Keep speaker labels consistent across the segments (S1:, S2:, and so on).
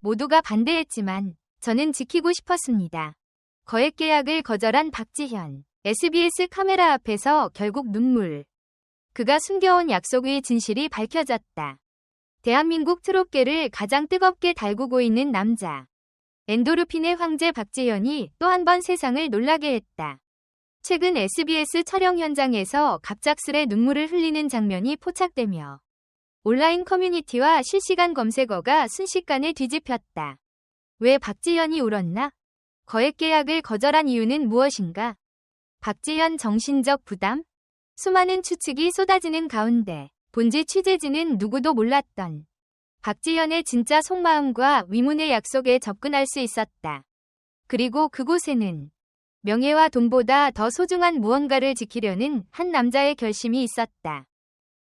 S1: 모두가 반대했지만 저는 지키고 싶었습니다. 거액 계약을 거절한 박지현. SBS 카메라 앞에서 결국 눈물. 그가 숨겨온 약속의 진실이 밝혀졌다. 대한민국 트롯계를 가장 뜨겁게 달구고 있는 남자. 엔도르핀의 황제 박지현이 또 한 번 세상을 놀라게 했다. 최근 SBS 촬영 현장에서 갑작스레 눈물을 흘리는 장면이 포착되며 온라인 커뮤니티와 실시간 검색어가 순식간에 뒤집혔다. 왜 박지현이 울었나? 거액 계약을 거절한 이유는 무엇인가? 박지현 정신적 부담? 수많은 추측이 쏟아지는 가운데 본지 취재진은 누구도 몰랐던 박지현의 진짜 속마음과 위문의 약속에 접근할 수 있었다. 그리고 그곳에는 명예와 돈보다 더 소중한 무언가를 지키려는 한 남자의 결심이 있었다.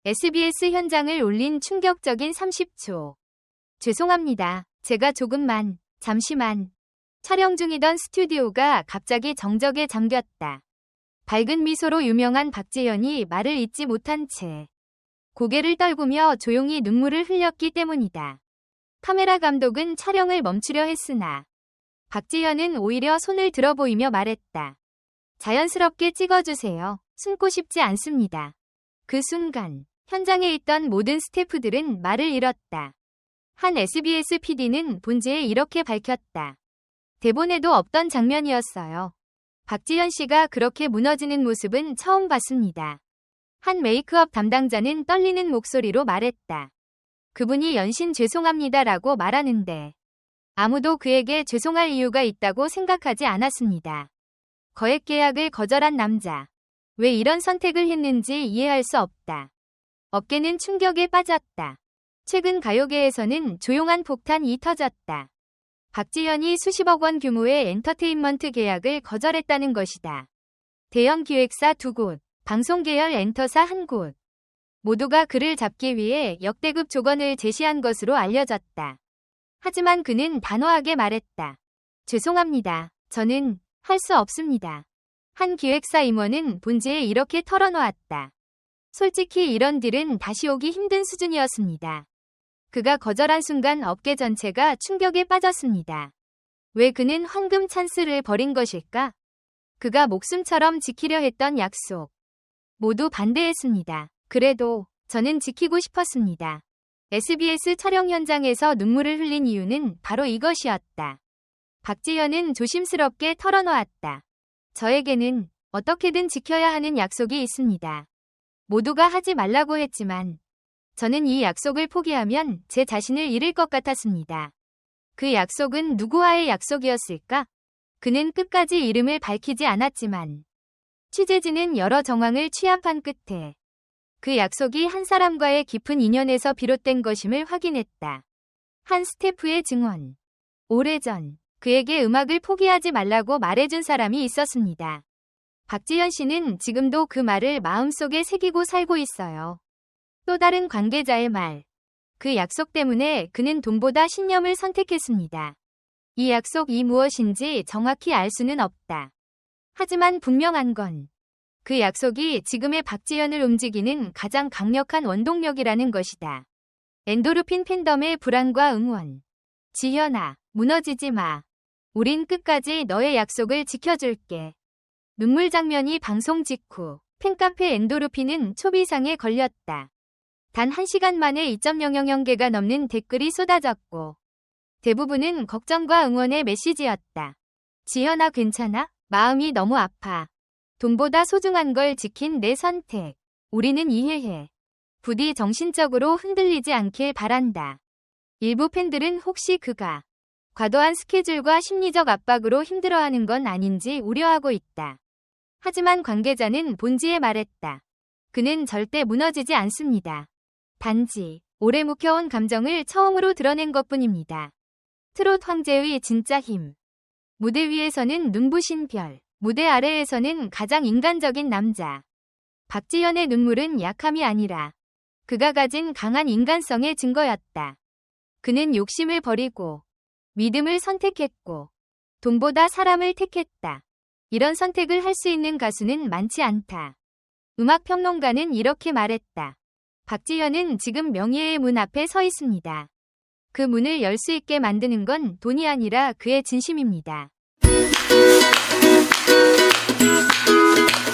S1: SBS 현장을 올린 충격적인 30초. 죄송합니다. 제가 조금만, 잠시만. 촬영 중이던 스튜디오가 갑자기 정적에 잠겼다. 밝은 미소로 유명한 박재현이 말을 잇지 못한 채 고개를 떨구며 조용히 눈물을 흘렸기 때문이다. 카메라 감독은 촬영을 멈추려 했으나 박재현은 오히려 손을 들어 보이며 말했다. 자연스럽게 찍어주세요. 숨고 싶지 않습니다. 그 순간 현장에 있던 모든 스태프들은 말을 잃었다. 한 SBS PD는 본지에 이렇게 밝혔다. 대본에도 없던 장면이었어요. 박지현 씨가 그렇게 무너지는 모습은 처음 봤습니다. 한 메이크업 담당자는 떨리는 목소리로 말했다. 그분이 연신 죄송합니다라고 말하는데 아무도 그에게 죄송할 이유가 있다고 생각하지 않았습니다. 거액 계약을 거절한 남자. 왜 이런 선택을 했는지 이해할 수 없다. 업계는 충격에 빠졌다. 최근 가요계에서는 조용한 폭탄이 터졌다. 박지현이 수십억 원 규모의 엔터테인먼트 계약을 거절했다는 것이다. 대형 기획사 두 곳, 방송 계열 엔터사 한 곳. 모두가 그를 잡기 위해 역대급 조건을 제시한 것으로 알려졌다. 하지만 그는 단호하게 말했다. 죄송합니다. 저는 할 수 없습니다. 한 기획사 임원은 본지에 이렇게 털어놓았다. 솔직히 이런 딜은 다시 오기 힘든 수준이었습니다. 그가 거절한 순간 업계 전체가 충격에 빠졌습니다. 왜 그는 황금 찬스를 버린 것일까? 그가 목숨처럼 지키려 했던 약속. 모두 반대했습니다. 그래도 저는 지키고 싶었습니다. SBS 촬영 현장에서 눈물을 흘린 이유는 바로 이것이었다. 박지현은 조심스럽게 털어놓았다. 저에게는 어떻게든 지켜야 하는 약속이 있습니다. 모두가 하지 말라고 했지만 저는 이 약속을 포기하면 제 자신을 잃을 것 같았습니다. 그 약속은 누구와의 약속이었을까? 그는 끝까지 이름을 밝히지 않았지만 취재진은 여러 정황을 취합한 끝에 그 약속이 한 사람과의 깊은 인연에서 비롯된 것임을 확인했다. 한 스태프의 증언. 오래전 그에게 음악을 포기하지 말라고 말해준 사람이 있었습니다. 박지현 씨는 지금도 그 말을 마음속에 새기고 살고 있어요. 또 다른 관계자의 말. 그 약속 때문에 그는 돈보다 신념을 선택했습니다. 이 약속이 무엇인지 정확히 알 수는 없다. 하지만 분명한 건 그 약속이 지금의 박지현을 움직이는 가장 강력한 원동력이라는 것이다. 엔도르핀 팬덤의 불안과 응원. 지현아, 무너지지 마. 우린 끝까지 너의 약속을 지켜줄게. 눈물 장면이 방송 직후 팬카페 엔도르핀은 초비상에 걸렸다. 단 1시간 만에 2.000개가 넘는 댓글이 쏟아졌고 대부분은 걱정과 응원의 메시지였다. 지현아 괜찮아? 마음이 너무 아파. 돈보다 소중한 걸 지킨 내 선택. 우리는 이해해. 부디 정신적으로 흔들리지 않길 바란다. 일부 팬들은 혹시 그가 과도한 스케줄과 심리적 압박으로 힘들어하는 건 아닌지 우려하고 있다. 하지만 관계자는 본지에 말했다. 그는 절대 무너지지 않습니다. 단지 오래 묵혀온 감정을 처음으로 드러낸 것뿐입니다. 트롯 황제의 진짜 힘. 무대 위에서는 눈부신 별, 무대 아래에서는 가장 인간적인 남자. 박지현의 눈물은 약함이 아니라 그가 가진 강한 인간성의 증거였다. 그는 욕심을 버리고 믿음을 선택했고 돈보다 사람을 택했다. 이런 선택을 할 수 있는 가수는 많지 않다. 음악평론가는 이렇게 말했다. 박지현은 지금 명예의 문 앞에 서 있습니다. 그 문을 열 수 있게 만드는 건 돈이 아니라 그의 진심입니다. Thank you.